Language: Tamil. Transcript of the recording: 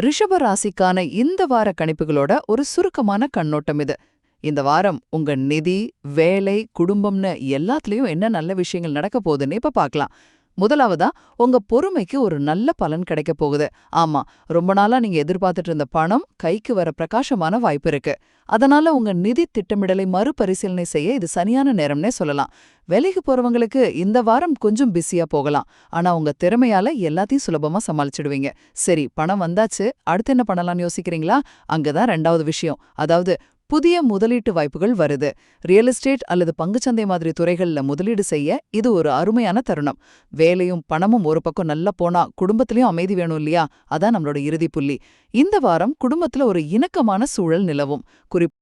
ரிஷப ராசிக்கான இந்த வார கணிப்புகளோட ஒரு சுருக்கமான கண்ணோட்டம் இது. இந்த வாரம் உங்க நிதி வேலை குடும்பம்னு எல்லாத்துலயும் என்ன நல்ல விஷயங்கள் நடக்க போகுதுன்னு இப்ப பார்க்கலாம் முதலாவதா உங்க பொறுமைக்கு ஒரு நல்ல பலன் கிடைக்க போகுது. ஆமா ரொம்ப நாளா நீங்க எதிர்பார்த்துட்டு இருந்த பணம் கைக்கு வர பிரகாசமான வாய்ப்பு இருக்கு. அதனால உங்க நிதி திட்டமிடலை மறுபரிசீலனை செய்ய இது சரியான நேரம்னே சொல்லலாம். வேலைக்கு போறவங்களுக்கு இந்த வாரம் கொஞ்சம் பிஸியா போகலாம். ஆனா உங்க திறமையால எல்லாத்தையும் சுலபமா சமாளிச்சிடுவீங்க. சரி பணம் வந்தாச்சு அடுத்து என்ன பண்ணலாம்னு யோசிக்கிறீங்களா? அங்கதான் ரெண்டாவது விஷயம். அதாவது புதிய முதலீட்டு வாய்ப்புகள் வருது. ரியல் எஸ்டேட் அல்லது பங்குச்சந்தை மாதிரி துறைகள்ல முதலீடு செய்ய இது ஒரு அருமையான தருணம். வேலையும் பணமும் ஒரு பக்கம் நல்லா போனா குடும்பத்திலையும் அமைதி வேணும் இல்லையா? அதான் நம்மளோட இறுதி புள்ளி. இந்த வாரம் குடும்பத்துல ஒரு இணக்கமான சூழல் நிலவும். குறிப்பு